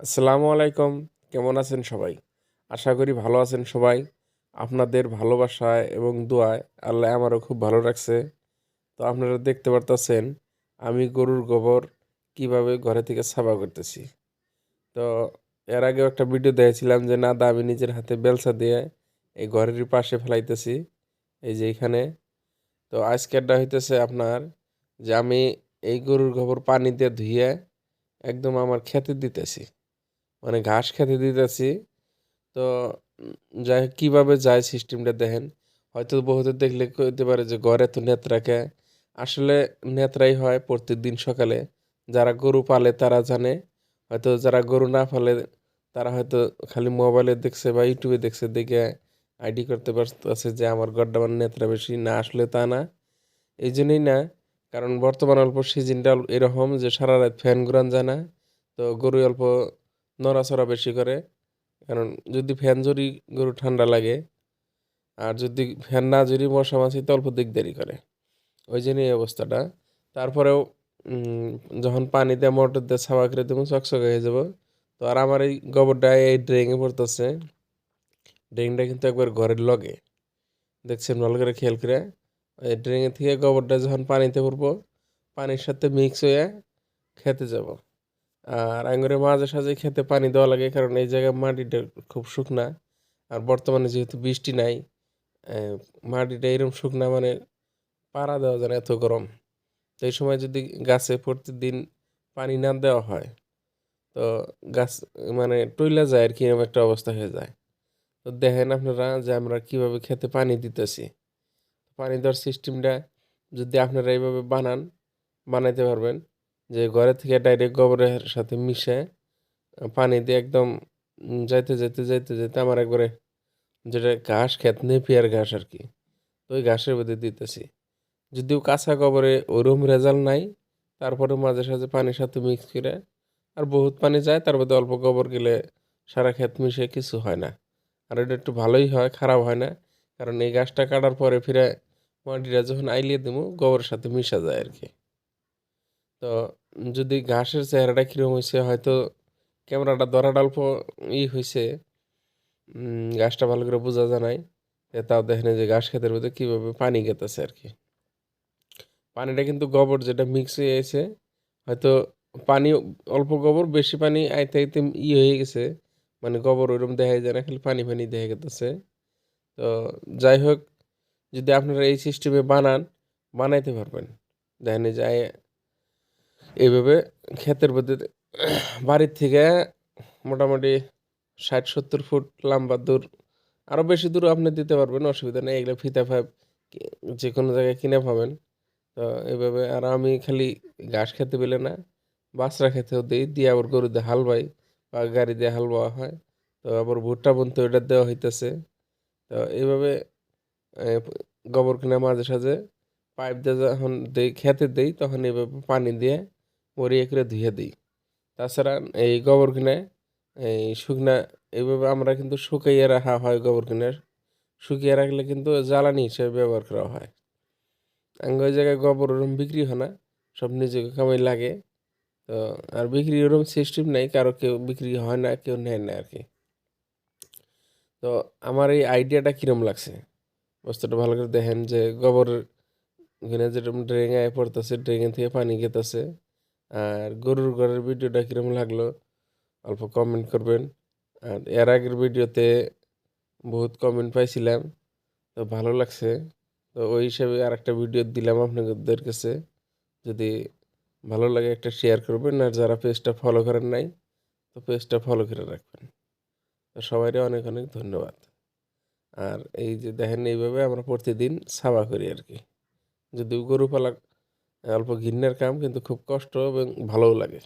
আসসালামু আলাইকুম। কেমন আছেন সবাই? আশা করি ভালো আছেন সবাই। আপনাদের ভালোবাসায় এবং দোয়ায় আল্লাহ আমারও খুব ভালো রাখছে। তো আপনারা দেখতে পারতেছেন, আমি গরুর গোবর কীভাবে ঘরে থেকে সাফা করতেছি। তো এর আগেও একটা ভিডিও দেখেছিলাম যে, না আমি নিজের হাতে বেলসা দিয়ে এই ঘরের পাশে ফেলাইতেছি, এই যে এখানে। তো আজকেরটা হইতেছে আপনার যে, আমি এই গরুর গোবর পানি দিয়ে ধুয়ে একদম আমার খেতে দিতেছি। মানে ঘাস খেতে দিতেছি। তো যাই কীভাবে যায় সিস্টেমটা দেখেন। হয়তো বহুতে দেখলে কইতে পারে যে ঘরে তো নেত্রাকে আসলে নেত্রাই হয় প্রত্যেকদিন সকালে। যারা গরু পালে তারা জানে। হয়তো যারা গরু না পালে তারা হয়তো খালি মোবাইলে দেখছে বা ইউটিউবে দেখছে, দেখে আইডি করতে পারতেছে যে আমার গড্ডা মানে নেত্রা বেশি। না, আসলে তা না। এই জন্যই না, কারণ বর্তমান অল্প সিজনটা এরকম যে সারা রাত ফ্যান ঘুরান যায় না। তো গরু অল্প নড়াচড়া বেশি করে। কারণ যদি ফ্যান জরি, গরু ঠান্ডা লাগে, আর যদি ফ্যান না জরি, মশা মাছি তো অল্প দিকদারি করে। ওই জন্য এই অবস্থাটা। তারপরেও যখন পানি মোটর দিয়ে ছাওয়া করে দেবো, চকচকে হয়ে যাব। তো আর আমার এই গোবরটা, এই ড্রেনে পড়তেছে। ড্রেনটা কিন্তু একবার ঘরের লগে। দেখছেন, ভালো করে খেয়াল করে। এই ড্রেনে থেকে গোবরটা যখন পানিতে পড়ব পানির সাথে মিক্স হয়ে খেতে যাব। আর আঙ্গুরে মাঝে সাঝে খেতে পানি দেওয়া লাগে, কারণ এই জায়গায় মাটিটা খুব শুকনা। আর বর্তমানে যেহেতু বৃষ্টি নাই মাটিটা এরকম শুকনা মানে পাড়া দেওয়া যায় না, এত গরম। তো এই সময় যদি গাছে প্রতিদিন পানি না দেওয়া হয়, তো গাছ মানে টইলা যায় আর কি এরকম একটা অবস্থা হয়ে যায়। তো দেখেন আপনারা যে আমরা কীভাবে খেতে পানি দিতেছি। পানি দেওয়ার সিস্টেমটা যদি আপনারা এইভাবে বানান, বানাইতে পারবেন। যে ঘরে থেকে ডাইরেক্ট গোবরের সাথে মিশে পানি দিয়ে একদম যাইতে যাইতে যাইতে যেতে আমার একবারে যেটা ঘাস খেত, নেপিয়ার ঘাস আর কি, তো ওই ঘাসের মধ্যে দিতেছি। যদিও কাঁচা গোবরে ওরকম রেজাল্ট নাই তারপরে মাঝে সাঝে পানির সাথে মিক্স করে আর বহুত পানি যায়, তার মধ্যে অল্প গোবর গেলে সারা ক্ষেত মিশে কিছু হয় না। আর এটা একটু ভালোই হয়, খারাপ হয় না, কারণ এই গাছটা কাটার পরে ফিরে মাটিটা যখন আইলিয়ে দেবো গোবরের সাথে মিশা যায় আর কি। তো যদি ঘাসের চেহারাটা কীরকম হয়েছে হয়তো ক্যামেরাটা ধরাটা অল্প ই হয়েছে গাছটা ভালো করে বোঝা যায় নাই। তাও দেখেন যে ঘাস খেতের মধ্যে কীভাবে পানি গেতেছে আর কি। পানিটা কিন্তু গোবর যেটা মিক্স হয়ে গেছে, হয়তো পানি, অল্প গোবর, বেশি পানি আইতে আইতে ই হয়ে গেছে। মানে গোবর ওইরকম দেখা যায় না, খালি পানি পানি দেখা গেতেছে। তো যাই হোক, যদি আপনারা এই সিস্টেমে বানান, বানাইতে পারবেন। দেখেন যে এইভাবে ক্ষেতের মধ্যে বাড়ির থেকে মোটামুটি ষাট, সত্তর ফুট লম্বা দূর আরও বেশি দূর আপনি দিতে পারবেন, অসুবিধা নেই। এগুলো ফিতা ফাইভ যে কোনো জায়গায় কিনে পাবেন। তো এইভাবে আর আমি খালি ঘাস খেতে পেলে না, বাছরা খেতেও দিই। দিয়ে আবার গরু দিয়ে হাল বাই বা গাড়ি দিয়ে হাল বাওয়া হয়। তো আবার ভুট্টা বুনতে ওইটা দেওয়া হইতেছে। তো এইভাবে গোবর কিনে মাঝে সাঝে পাইপ দিয়ে যখন দেই, খেতে দেই, তখন এইভাবে পানি দিয়ে মরিয়ে করে ধুয়ে দিই। তাছাড়া এই গোবর কিনে এই শুকনা, এইভাবে আমরা কিন্তু শুকাইয়ে রাখা হয় গোবর কিনে শুকিয়ে রাখলে কিন্তু জ্বালানি হিসেবে ব্যবহার করা হয়। আঙ্গ ওই জায়গায় গোবর ওরকম বিক্রি হয় না, সব নিজেকে কামাই লাগে। তো আর বিক্রি ওরকম সিস্টেম নেই, কারও কেউ বিক্রি হয় না, কেউ নেয় না আর কি তো আমার এই আইডিয়াটা কিরম লাগছে? বস্তুটা ভালো করে দেখেন যে গোবর ওখানে যেরকম ড্রেনে পড়তেছে ড্রেন থেকে পানি খেতেছে। আর গরুর ঘরের ভিডিওটা কীরকম লাগল অল্প কমেন্ট করবেন। আর এর আগের ভিডিওতে বহুত কমেন্ট পাইছিলাম, তো ভালো লাগছে। তো ওই হিসাবে আর একটা ভিডিও দিলাম আপনাদের কাছে, যদি ভালো লাগে একটা শেয়ার করবেন। আর যারা পেজটা ফলো করেন নাই, তো পেজটা ফলো করে রাখবেন। তো সবাইকে অনেক অনেক ধন্যবাদ। আর এই যে দেখেন এইভাবে আমরা প্রতিদিন সাবা করি আর কি। যদিও গরু পালা অল্প ঘিন্নের কাম কিন্তু খুব কষ্ট এবং ভালোও লাগে।